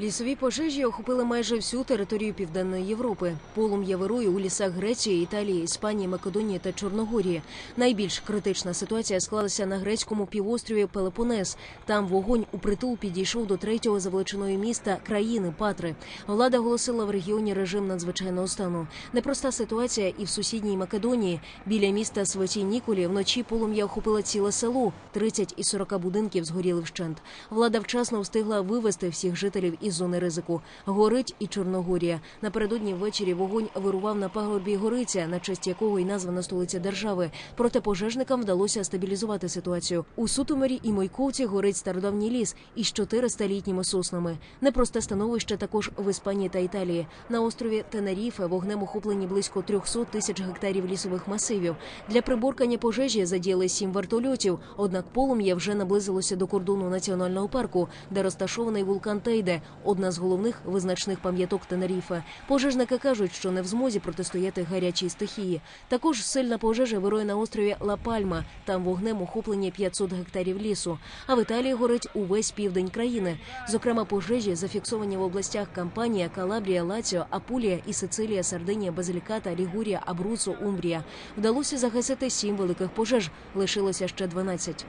Лісові пожежі охопили майже всю територію Південної Європи. Полум'я вирує у лісах Греції, Італії, Іспанії, Македонії та Чорногорії. Найбільш критична ситуація склалася на грецькому півострові Пелопонес. Там вогонь у притул підійшов до третього за величиною міста країни Патри. Влада оголосила в регіоні режим надзвичайного стану. Непроста ситуація і в сусідній Македонії. Біля міста Святій Ніколі вночі полум'я охопило ціле село. 30 із 40 будинків згоріли вщент. Влада вчасно встигла вивести всіх жителів із зони ризику. Горить і Чорногорія. Напередодні ввечері вогонь вирував на пагорбі Гориця, на честь якого й названа столиця держави. Проте пожежникам вдалося стабілізувати ситуацію. У Сутомирі і Мойковці горить стародавній ліс із 400-літніми соснами. Непросте становище також в Іспанії та Італії. На острові Тенеріфе вогнем охоплені близько 300 тисяч гектарів лісових масивів. Для приборкання пожежі задіяли сім вертольотів. Однак полум'я вже наблизилося до кордону національного парку, де розташований вулкан Тейде, одна з головних визначних пам'яток Тенеріфе. Пожежники кажуть, що не в змозі протистояти гарячій стихії. Також сильна пожежа вирує на острові Ла Пальма. Там вогнем охоплені 500 гектарів лісу. А в Італії горить увесь південь країни. Зокрема, пожежі зафіксовані в областях Кампанія, Калабрія, Лаціо, Апулія і Сицилія, Сардинія, Базиліката, Лігурія, Абруцо, Умбрія. Вдалося загасити сім великих пожеж. Лишилося ще 12.